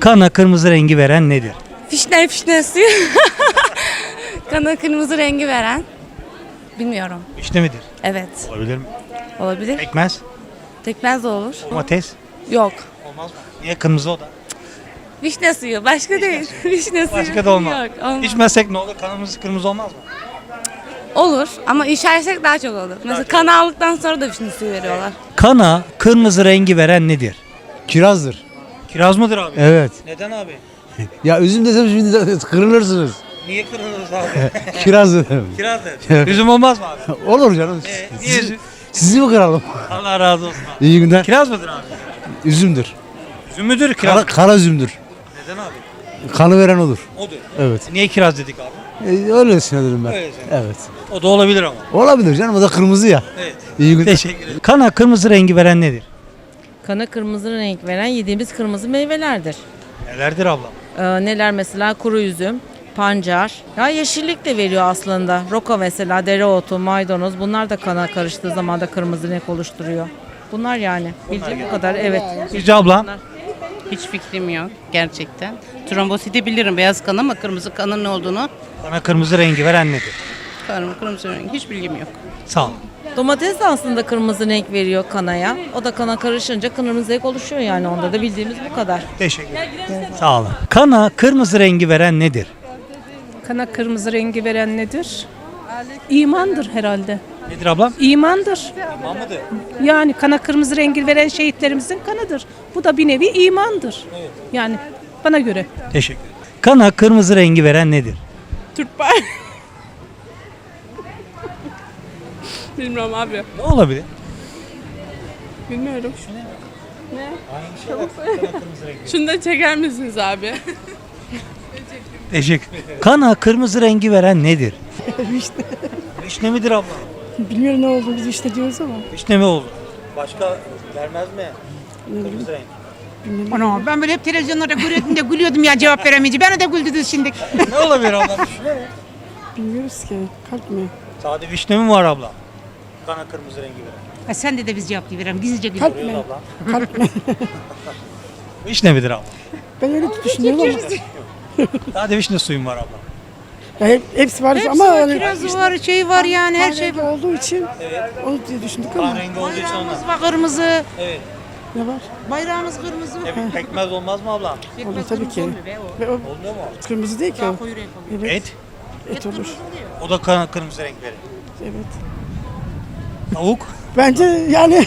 Kana kırmızı rengi veren nedir? Fişne fişne suyu. Kana kırmızı rengi veren. Bilmiyorum. İşte midir? Evet. Olabilir mi? Olabilir. Pekmez, Tekmez de olur. domates. Yok. Olmaz mı? Niye kırmızı o da? Vişne suyu. Başka değil. Vişne suyu. Başka da olmaz. Yok. olmaz. İçmezsek ne olur? Kanımız kırmızı olmaz mı? Olur ama içersek daha çok olur. Mesela kan aldıktan sonra da vişne suyu veriyorlar. Kana kırmızı rengi veren nedir? Kirazdır. Kiraz mıdır abi? Evet. Neden abi? Ya üzüm desem şimdi kırılırsınız. Niye kırılırız abi? Kiraz dedim. Kirazdır. Üzüm olmaz mı abi? Olur canım. Ee, niye Sizi, üzüm? sizi mi kıralım? Allah razı olsun abi. İyi günler. Kiraz mıdır abi? Üzümdür. Üzüm müdür kiraz? Kara, kara üzümdür. Neden abi? Kanı veren odur. Odur. Evet. Niye kiraz dedik abi? E, öylesine dedim ben. Öylesine. Evet. O da olabilir ama. Olabilir canım o da kırmızı ya. Evet. İyi günler. Teşekkür ederim. Kana kırmızı rengi veren nedir? Kana kırmızı renk veren yediğimiz kırmızı meyvelerdir. Nelerdir ablam? Ee, neler mesela kuru üzüm, pancar. Ya yeşillik de veriyor aslında. Roka mesela, dereotu, maydanoz bunlar da kana karıştığı zaman da kırmızı renk oluşturuyor. Bunlar yani. Bildiğim bu kadar evet. Sizce ablam? Hiç fikrim yok gerçekten. Trombositi bilirim beyaz kan ama kırmızı kanın ne olduğunu Kana kırmızı rengi veren nedir? karım kırmızı rengi hiç bilgim yok. Sağ ol. Domates de aslında kırmızı renk veriyor kanaya. O da kana karışınca kırmızı renk oluşuyor yani onda da bildiğimiz bu kadar. Teşekkür ederim. Sağ olun. Kana kırmızı rengi veren nedir? Kana kırmızı rengi veren nedir? İmandır herhalde. Nedir ablam? İmandır. Yani kana kırmızı rengi veren şehitlerimizin kanıdır. Bu da bir nevi imandır. Yani bana göre. Teşekkür ederim. Kana kırmızı rengi veren nedir? Türk bayrağı. Bilmiyorum abi. Ne olabilir? Bilmiyorum. Ne? Şunu da çeker misiniz abi? Teşekkür ederim. Kana kırmızı rengi veren nedir? Vişne. Vişne midir abla? Bilmiyorum ne oldu biz işte diyoruz ama. Vişne mi olur? Başka vermez mi? Kırmızı renk. Ana ben böyle hep televizyonlarda görüyordum da gülüyordum ya cevap veremeyince. Beni de güldürdünüz şimdi. ne olabilir abla? Bilmiyoruz ki. Kalp mi? Sade vişne mi var abla? Kana kırmızı rengi veren. Ha, sen de de biz cevap verelim. Gizlice gülüyoruz. Kalp mi? abla. Kalp mi? Vişne midir abla? Ben öyle düşünüyorum ama. Sade vişne suyum var abla. Ya hep, hepsi var Hepsi ama var, hani kirazı var, şey var yani her şey var. olduğu için onu diye düşündük ama Kan rengi olduğu için. Bayrağımız var kırmızı. Evet. ne var? Bayrağımız kırmızı. E, pekmez olmaz mı abla? Olur tabii ki. Ve o Olmuyor mu? kırmızı değil ki o. Koyu renk oluyor. Evet. Et. Et olur. O da kırmızı renk verir. Evet. Tavuk. Bence yani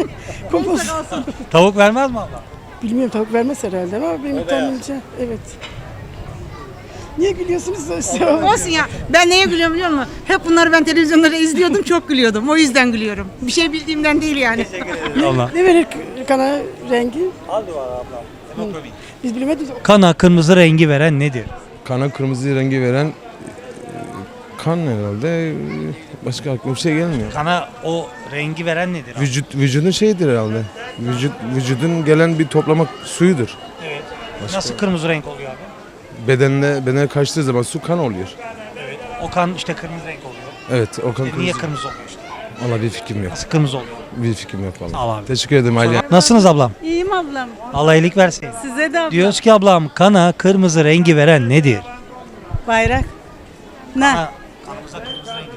kokos. Tavuk vermez mi abla? Bilmiyorum tavuk vermez herhalde ama benim tahminimce evet. Niye gülüyorsunuz? Olsun ya. Ben neye gülüyorum biliyor musun? Hep bunları ben televizyonlarda izliyordum. Çok gülüyordum. O yüzden gülüyorum. Bir şey bildiğimden değil yani. Allah. ne verir kana rengi? Aldı var abla. Hemoglobin. Biz bilemedik. Kana kırmızı rengi veren nedir? Kana kırmızı rengi veren kan herhalde e, başka aklıma bir şey gelmiyor. Kana o rengi veren nedir? abi? Vücut vücudun şeyidir herhalde. Vücut vücudun gelen bir toplamak suyudur. Evet. Başka- Nasıl kırmızı renk oluyor abi? Bedende bedene kaçtığı zaman su kan oluyor. Evet. O kan işte kırmızı renk oluyor. Evet o kan E, Niye kırmızı. kırmızı oluyor işte? Valla bir fikrim yok. Nasıl kırmızı oluyor? Bir fikrim yok Sağ ol valla. abi. Teşekkür ederim Aliye. Nasılsınız ablam? İyiyim ablam. Allah iyilik versin. Size de ablam. Diyoruz ki ablam kana kırmızı rengi veren nedir? Bayrak. Ne? Ha, kanımıza kırmızı rengi.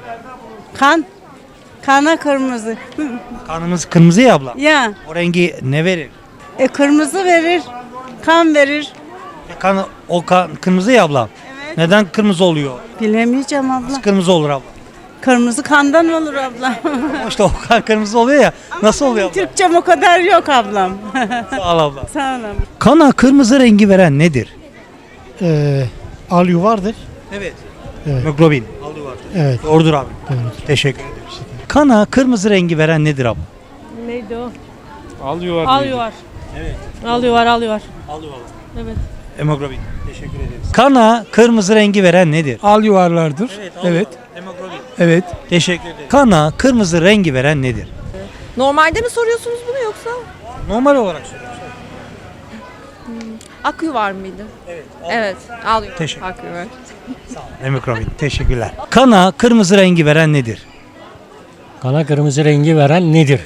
Kan. Kana kırmızı. Kanımız kırmızı ya ablam. Ya. O rengi ne verir? E kırmızı verir. Kan verir. E, kan, o kan kırmızı ya ablam. Neden kırmızı oluyor? Bilemeyeceğim abla. Nasıl kırmızı olur abla? Kırmızı kandan olur abla. Ama işte o kan kırmızı oluyor ya. Nasıl oluyor abla? Türkçem o kadar yok ablam. Sağ ol abla. Sağ olun. Kana kırmızı rengi veren nedir? Ee, al yuvardır. Evet. Evet. Hemoglobin. Evet. Doğrudur abi. Teşekkür ederim. Kana kırmızı rengi veren nedir abla? Neydi o? Al yuvar. Al yuvar. Evet. Al yuvar, al yuvar. Aldı valla. Evet. Hemoglobin. Teşekkür ederiz. Kana kırmızı rengi veren nedir? Al yuvarlardır. Evet. Hemoglobin. Evet. Teşekkür ederim. Kana kırmızı rengi veren nedir? Normalde mi soruyorsunuz bunu yoksa? Normal olarak söylüyorum. Akyuvar mıydı? Evet. Evet. Al yuvar. Teşekkür. Akyuvar. Hemoglobin. Teşekkürler. Kana kırmızı rengi veren nedir? Kana kırmızı rengi veren nedir?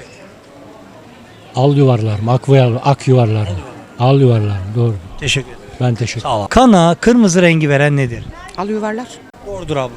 Al yuvarlar mı? Ak, yuvar- ak yuvarlar mı? Al yuvarlar. Doğru. Teşekkür ederim. Ben teşekkür Sağ ol. Kana kırmızı rengi veren nedir? Al yuvarlar. Doğrudur abla.